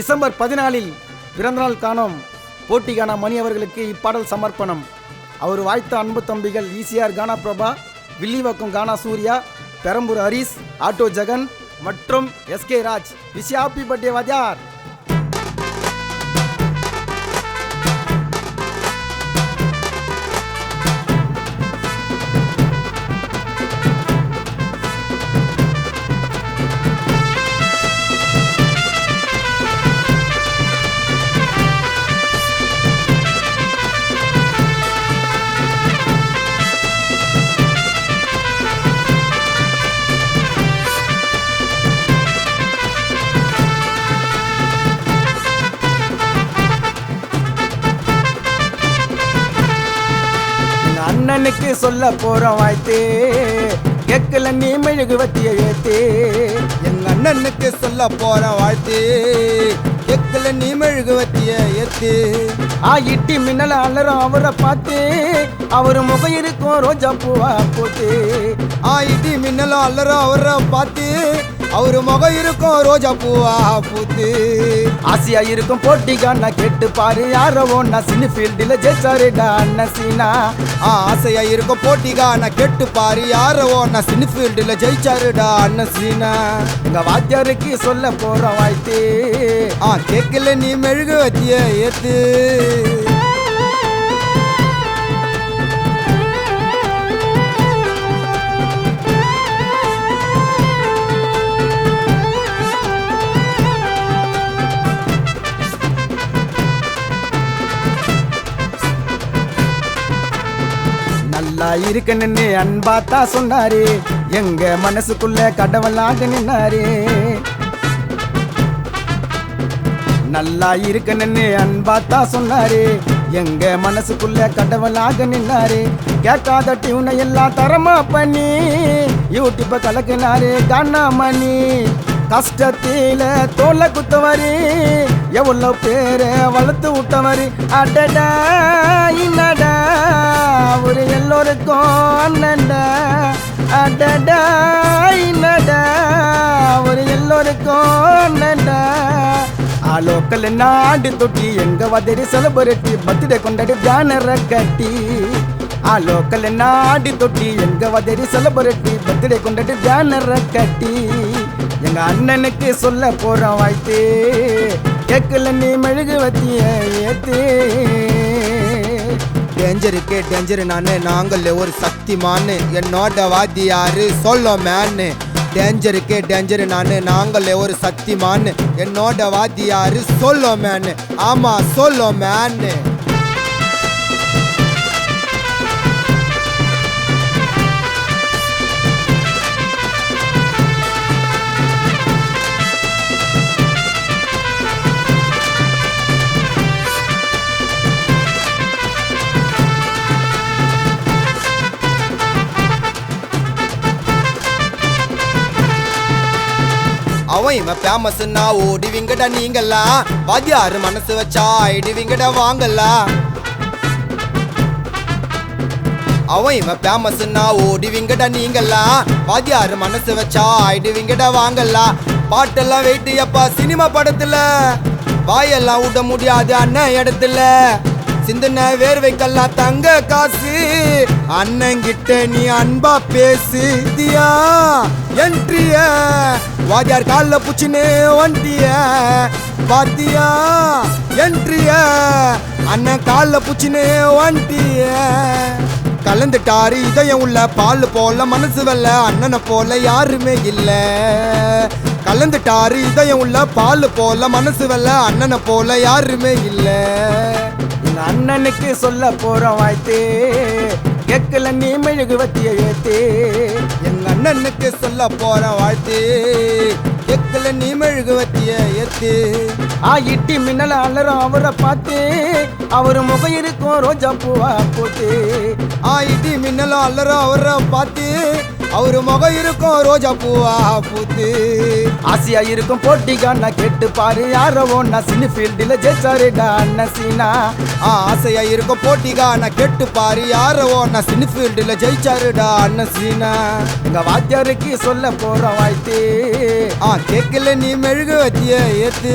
December பதினாலில் பிறந்தநாள் காணும் போட்டிக்கான மணி அவர்களுக்கு இப்பாடல் சமர்ப்பணம். அவர் வாய்த்த அன்பு தம்பிகள் ஈசிஆர் கானா பிரபா வில்லிவாக்கம் கானா சூர்யா பெரம்பூர் ஹரிஸ் ஆட்டோ ஜெகன் மற்றும் SK Raj. Wish happy birthday வாத்தியார்! எங்க சொல்ல போறோம் வாய்த்தே. கேட்கல நீ மெழுகுவத்திய ஏத்து. எங்க அண்ணனுக்கு சொல்ல போற வாழ்த்து கேட்கல நீ மெழுகுவத்திய ஏத்து. ஆ இட்டி மின்னல அலறும் அவரை பார்த்து. அவர் முகம் இருக்கும் ரோஜா பூவா போட்டு ஆ இட்டி மின்னலும் அல்லரும் அவரை பார்த்து. அவரு முகம் இருக்கும் ரோஜா பூவா பூத்து. ஆசையா இருக்கும் போட்டிக்கான கேட்டு பாரு யாரோ ஒன்னா சின்ன ஃபீல்டில் ஜெயிச்சாருடா அண்ணன் சீனா ஆ ஆசையா இருக்கும் போட்டிகா நான் கேட்டு பாரு யாரோ நான் சினிஃபீல்டில் ஜெயிச்சாருடா அண்ணன் சீனா எங்க வாத்தியாருக்கு சொல்ல போறோம் வாய்த்து. ஆ கேட்கல நீ மெழுகுவத்திய ஏத்து. நல்லா இருக்கணும்னு அன்பா தான் சொன்னாரு. எங்க மனசுக்குள்ள கடவுளாக நின்னாரு. நல்லா இருக்கணும்னு அன்பா தான் சொன்னாரு. எங்க மனசுக்குள்ள கடவுளாக நின்னாரு. கேட்காத டியூனை எல்லாம் தரமா பண்ணி. யூடியூப்ப கலக்குனாரு கண்ணாமணி. கஷ்டத்தில தோலை குத்தவரி. எவ்வளோ பேரை வளர்த்து விட்டவரி. அடடா இன்னடா எல்லோருக்கும் அண்ணன்டா அடடா இன்னடா ஒரு எல்லோருக்கும் நண்டா ஆலோக்கல் நாடு தொட்டி எங்க வதறி செலபரட்டி பர்த்டே கொண்டாடி பேனரை கட்டி. ஆலோக்கல் நாடு தொட்டி எங்க வதறி செலபரட்டி பர்த்டே கொண்டாடி பேனரை கட்டி. எங்க அண்ணனுக்கு சொல்ல போறோம் வாய்த்து கேட்கல நீ மெழுகு வத்திய ஏத்து. டேஞ்சருக்கு டேஞ்சரு நானு நாங்கள் ஒரு சக்திமான்னு என்னோட வாத்தியாரு சொல்லோ மேனு டேஞ்சருக்கு டேஞ்சர் நானு நாங்கள் ஒரு சக்திமான்னு என்னோட வாத்தியாரு சொல்லோ மேனு ஆமா சொல்லோ மேனு அவன் இவன் ஃபேமஸ்னா ஓடிவிங்கடா நீங்களா வாத்தியாரு மனசு வச்சா ஆயிடுவீங்கடா வாங்கலா அவன் இவன் ஃபேமஸ்னா ஓடிவிங்கடா நீங்களா வாத்தியாரு மனசு வச்சா ஆயிடுவீங்கடா வாங்கலா பாட்டெல்லாம் வெயிட்டு எப்பா சினிமா படத்துல? வாயெல்லாம் விட முடியாது அண்ணன் இடத்துல சிந்தன வேர்வைக்கெல்லாம் தங்க காசு. அண்ணங்கிட்ட நீ அன்பா பேசுதியா என்ட்ரிய வாத்தியார் காலில் புச்சினே வண்டிய பாத்தியா? என்ட்ரிய. அண்ணன் காலில் புச்சினே வண்டிய. கலந்துட்டாரு இதயம் உள்ள பால் போல மனசு வெல்ல அண்ணனை போல யாருமே இல்ல. கலந்துட்டாரு இதயம் உள்ள பால் போல மனசு வெல்ல அண்ணனை போல யாருமே இல்ல. அண்ணனுக்கு சொல்ல போறோம் வாய்த்து கேட்கல நீ மெழுகு வத்திய ஏத்தே. அண்ணனுக்கு சொல்ல போற வாழ்த்து. எக்கல நீ மெழுகுவத்திய எத்து ஆ இட்டி மின்னல அலறும் அவரை பார்த்து. அவர் முகம் இருக்கும் ரோஜா பூவா போட்டு. ஆ இட்டி மின்னல அல்லரும் அவரை பார்த்து. அவரு முகம் இருக்கும் ரோஜா பூவா பூத்து. ஆசையா இருக்கும் போட்டிக்கான கேட்டு பாரு யாரோ ஒன்னா சின்ன ஃபீல்டில் ஜெயிச்சாருடா அண்ணன் சீனா ஆ, ஆசையா இருக்கும் போட்டிகா நான் பாரு யாரோ நான் சினிஃபீல்டில் ஜெயிச்சாருடா அண்ணன் சீனா எங்க வாத்தியாருக்கு சொல்ல போற வாய்த்தே. ஆ கேட்கல நீ மெழுகு வத்திய ஏத்து.